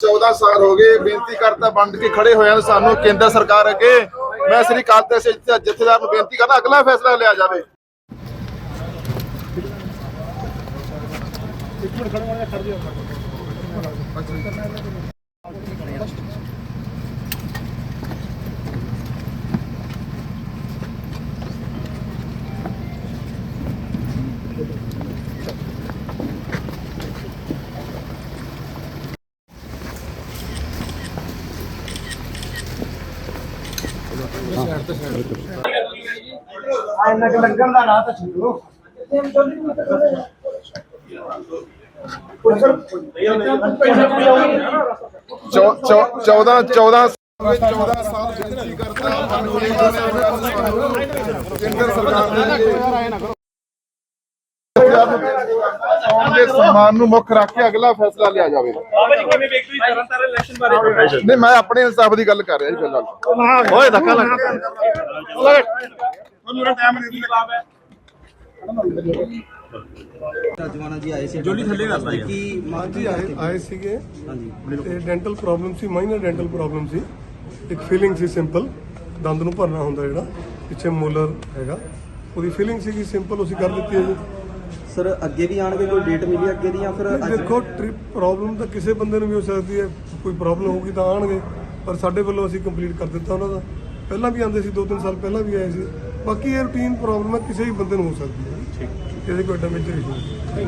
14 ਸਾਲ ਹੋ ਗਏ, ਬੇਨਤੀ ਕਰਤਾ ਵੰਡ ਕੇ ਖੜੇ ਹੋਏ ਹਨ ਸਾਨੂੰ, ਕੇਂਦਰ ਸਰਕਾਰ ਅੱਗੇ। ਮੈਂ ਸ੍ਰੀ ਅਕਾਲ ਸਿੰਘ ਜਥੇਦਾਰ ਨੂੰ ਬੇਨਤੀ ਕਰਦਾ, ਅਗਲਾ ਫੈਸਲਾ ਲਿਆ ਜਾਵੇ। ਇੰਨਾ ਕਿ ਲੱਗਣ ਦਾ ਨਾ ਤਾਂ ਛੱਡੋ ਚੌ- ਚੌ- 14 14 14 ਸਾਲ ਬੇਨਤੀ ਕਰਤਾ ਕੇਂਦਰ ਸਰਕਾਰ ਦੇ ਕੌਮ ਦੇ ਸਨਮਾਨ ਨੂੰ ਮੁੱਖ ਰੱਖ ਕੇ ਅਗਲਾ ਫੈਸਲਾ ਲਿਆ ਜਾਵੇ। ਬਾਬਾ ਜੀ ਕਿਵੇਂ ਵੇਖਦੇ ਹੋ ਤਰਨਤਾਰਨ ਇਲੈਕਸ਼ਨ ਬਾਰੇ ਨਹੀਂ ਮੈਂ ਆਪਣੇ ਇਨਸਾਫ ਦੀ ਗੱਲ ਕਰ ਰਿਹਾ ਜੀ ਫਿਲਹਾਲ। ਓਏ ਧੱਕਾ ਲੱਗ ਤੁਹਾਨੂੰ ਟਾਈਮ ਨਹੀਂ ਦਿੱਤਾ ਹੈ ਜਵਾਨਾ ਜੀ ਆਏ ਸੀ। ਜੋਲੀ ਥੱਲੇ ਕਰਦਾ ਯਾਰ। ਕੀ ਮੰਗ ਜੀ ਆਏ ਆਏ ਸੀਗੇ। ਹਾਂਜੀ। ਤੇ ਡੈਂਟਲ ਪ੍ਰੋਬਲਮ ਸੀ ਮਾਈਨਰ ਡੈਂਟਲ ਪ੍ਰੋਬਲਮ ਸੀ। ਇੱਕ ਫੀਲਿੰਗ ਸੀ ਸਿੰਪਲ ਦੰਦ ਨੂੰ ਭਰਨਾ ਹੁੰਦਾ ਜਿਹੜਾ। ਪਿੱਛੇ ਮੋਲਰ ਹੈਗਾ। ਉਹਦੀ ਫੀਲਿੰਗ ਸੀਗੀ ਸਿੰਪਲ ਅਸੀਂ ਕਰ ਦਿੱਤੀ ਹੈ ਜੀ। ਸਰ ਅੱਗੇ ਵੀ ਆਣਗੇ ਕੋਈ ਡੇਟ ਮਿਲੀ ਅੱਗੇ ਦੀ ਜਾਂ ਫਿਰ ਅੱਜ? ਦੇਖੋ ਟ੍ਰਿਪ ਪ੍ਰੋਬਲਮ ਤਾਂ ਕਿਸੇ ਬੰਦੇ ਨੂੰ ਵੀ ਹੋ ਸਕਦੀ ਹੈ। ਕੋਈ ਪ੍ਰੋਬਲਮ ਹੋਊਗੀ ਤਾਂ ਆਣਗੇ ਪਰ ਸਾਡੇ ਵੱਲੋਂ ਅਸੀਂ ਕੰਪਲੀਟ ਕਰ ਦਿੱਤਾ ਉਹਨਾਂ ਦਾ। ਪਹਿਲਾਂ ਵੀ ਆਉਂਦੇ ਸੀ 2-3 ਸਾਲ ਪਹਿਲਾਂ ਵੀ ਆਏ ਸੀ। ਬਾਕੀ ਇਹ ਰੂਟੀਨ ਪ੍ਰੋਬਲਮ ਹੈ ਕਿਸੇ ਵੀ ਬੰਦੇ ਨੂੰ ਹੋ ਸਕਦੀ ਹੈ। ਠੀਕ ਇਹਦੇ ਕੋਈ ਐਡਾ ਮੇਜਰ ਇਸ਼ੂ ਨਹੀਂ